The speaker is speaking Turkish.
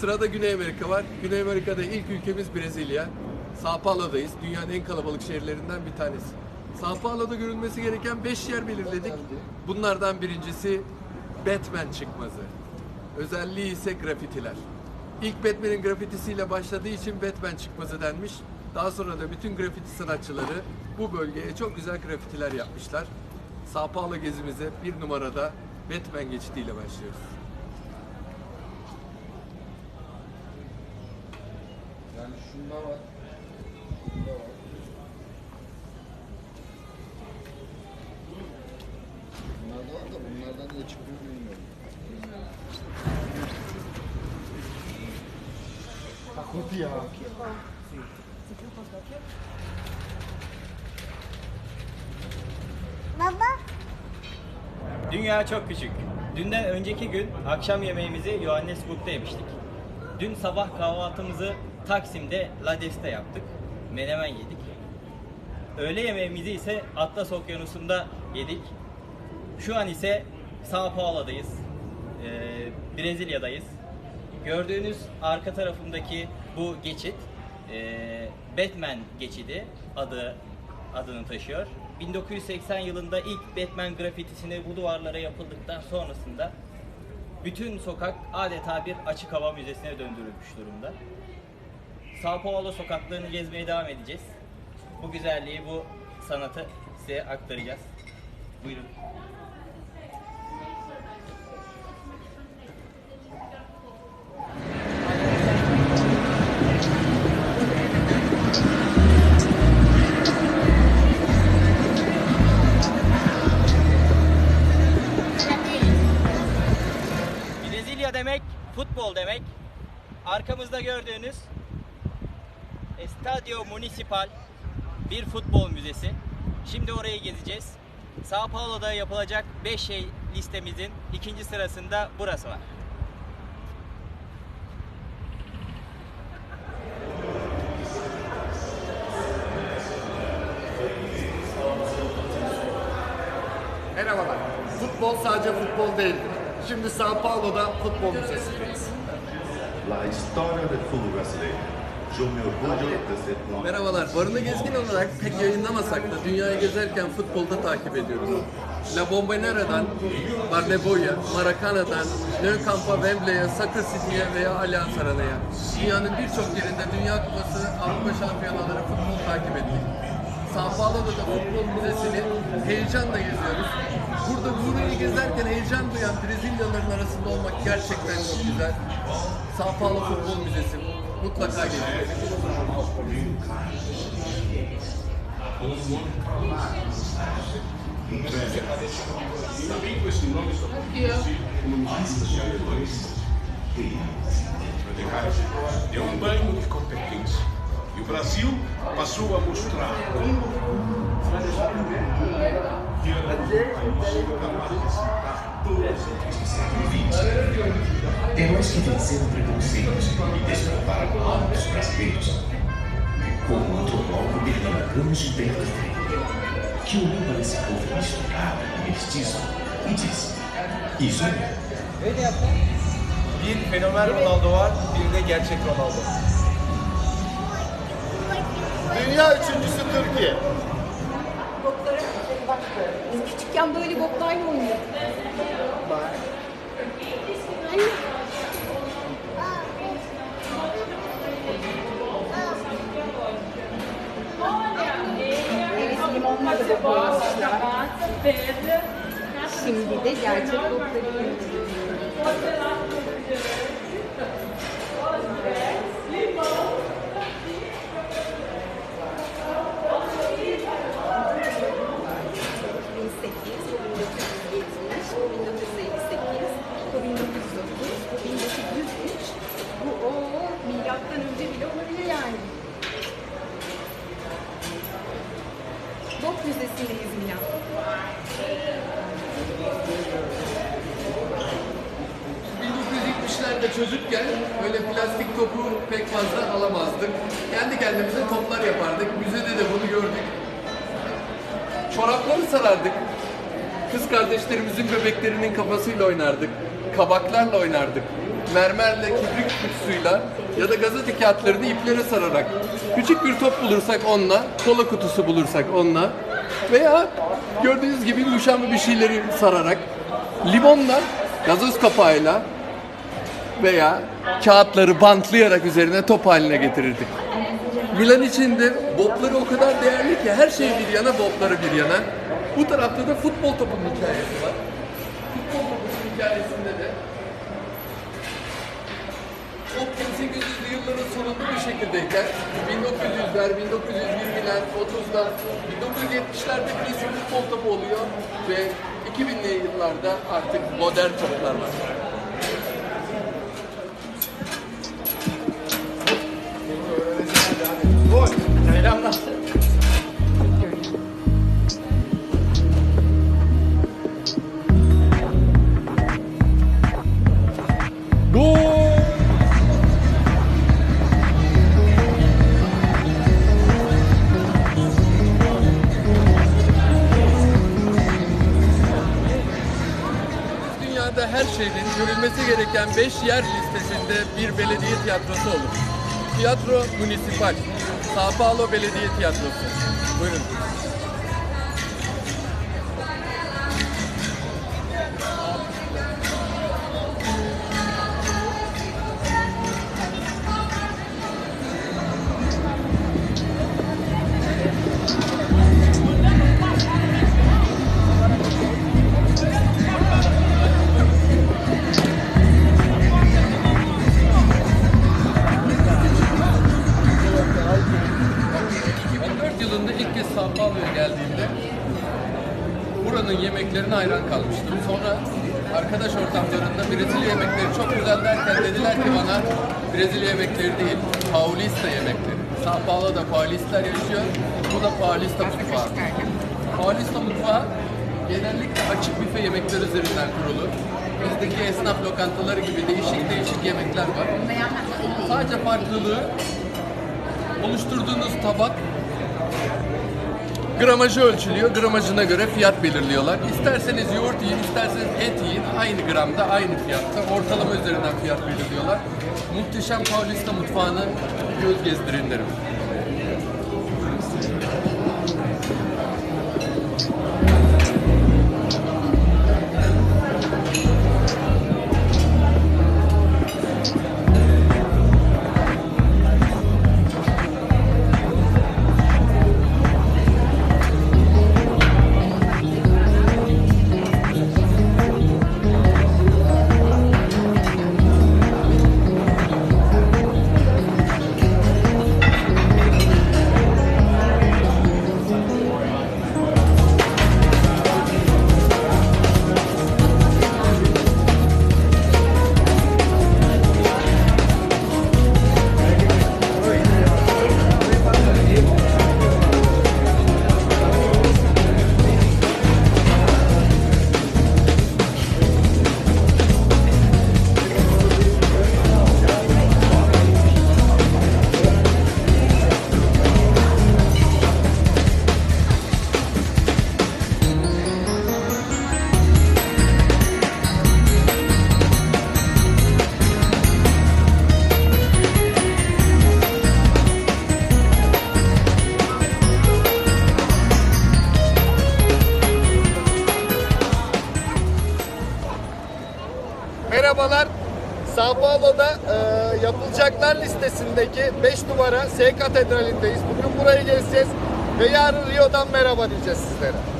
Sırada Güney Amerika var. Güney Amerika'da ilk ülkemiz Brezilya. Sao Paulo'dayız. Dünyanın en kalabalık şehirlerinden bir tanesi. Sao Paulo'da görülmesi gereken 5 yer belirledik. Bunlardan birincisi Batman çıkmazı. Özelliği ise grafitiler. İlk Batman'in grafitisiyle başladığı için Batman çıkmazı denmiş. Daha sonra da bütün grafiti sanatçıları bu bölgeye çok güzel grafitiler yapmışlar. Sao Paulo gezimize bir numarada Batman geçitiyle başlıyoruz. Şunda var. Bunda var. Bunlarda var da bunlardan ne çıkıyor bilmiyorum. Takut ya. Baba. Dünya çok küçük. Dünden önceki gün akşam yemeğimizi Johannesburg'da yemiştik. Dün sabah kahvaltımızı Taksim'de Lades'te yaptık. Menemen yedik. Öğle yemeğimizi ise Atlas Okyanusu'nda yedik. Şu an ise Sao Paulo'dayız. Ee, Brezilya'dayız. Gördüğünüz arka tarafımdaki bu geçit ee, Batman geçidi adı adını taşıyor. 1980 yılında ilk Batman grafitisini bu duvarlara yapıldıktan sonrasında bütün sokak adeta bir açık hava müzesine döndürülmüş durumda. Sao Paulo sokaklarını gezmeye devam edeceğiz. Bu güzelliği, bu sanatı size aktaracağız. Buyurun. Brezilya demek futbol demek. Arkamızda gördüğünüz Estadio Municipal bir futbol müzesi. Şimdi orayı gezeceğiz. Sao Paulo'da yapılacak 5 şey listemizin ikinci sırasında burası var. Merhabalar. Futbol sadece futbol değildir. Şimdi Sao Paulo'da futbol müzesindeyiz. La história do futebol brasileiro. Merhabalar. Barını gezgin olarak pek yayınlamasak da dünyayı gezerken futbolda takip ediyoruz. La Bombonera'dan Barneboya, Maracana'dan Nou Camp'a, Wembley'e, Soccer City'ye veya Allianz Arena'ya. Dünyanın birçok yerinde Dünya Kupası, Avrupa Şampiyonaları futbol takip ettik. Sao Paulo'da da futbol müzesini heyecanla geziyoruz. Burada burayı gezerken heyecan duyan Brezilyalıların arasında olmak gerçekten çok güzel. Sao Paulo Futbol Müzesi no tá caindo? Também com esse nome só é um banho de competência. E o Brasil passou a mostrar como que era capaz de citar todas as temas que vêm sendo introduzidos e despreparados brasileiros, como antropólogo pernambucano Gilberto Freire, que olhou para esse povo misturado e mestiço e disse: Isso é. Bir fenomen Ronaldo var, bir de gerçek Ronaldo. Dünya üçüncüsü Türkiye. Boklara başka. Biz küçükken böyle boklarla oynuyorduk. Şimdi de gerçek yiyoruz. bu ...1970'lerde çocukken böyle plastik topu pek fazla alamazdık. Kendi kendimize toplar yapardık. Müzede de bunu gördük. Çorapları sarardık. Kız kardeşlerimizin bebeklerinin kafasıyla oynardık. Kabaklarla oynardık. mermerle, kibrit kutusuyla ya da gazete kağıtlarını iplere sararak küçük bir top bulursak onunla, kola kutusu bulursak onunla veya gördüğünüz gibi yumuşamlı bir şeyleri sararak limonla, gazoz kapağıyla veya kağıtları bantlayarak üzerine top haline getirirdik. Milan içinde botları o kadar değerli ki her şey bir yana, botları bir yana. Bu tarafta da futbol topunun hikayesi var. Futbol topunun hikayesinde de o 1800'lü yılların sonunda bir şekildeyken 1900'ler, 1920'ler, 30'lar, 1970'lerde birisi futbol topu oluyor ve 2000'li yıllarda artık modern toplar var. Selamlar. Dünyada her şeyin görülmesi gereken 5 yer listesinde bir belediye tiyatrosu olur. Tiyatro Municipal, Sao Paulo Belediye Tiyatrosu. Buyurun. Arkadaş ortamlarında Brezilya yemekleri çok güzel derken dediler ki bana Brezilya yemekleri değil, Paulista yemekleri. Sao Paulo'da Paulistler yaşıyor, bu da Paulista mutfağı. Paulista mutfağı genellikle açık büfe yemekler üzerinden kurulu. Bizdeki esnaf lokantaları gibi değişik değişik yemekler var. Sadece farklılığı oluşturduğunuz tabak gramajı ölçülüyor. Gramajına göre fiyat belirliyorlar. İsterseniz yoğurt yiyin, isterseniz et yiyin. Aynı gramda, aynı fiyatta. Ortalama üzerinden fiyat belirliyorlar. Muhteşem Paulista mutfağını göz gezdirin derim. Yapılacaklar listesindeki 5 numara S Katedrali'ndeyiz. Bugün burayı gezeceğiz ve yarın Rio'dan merhaba diyeceğiz sizlere.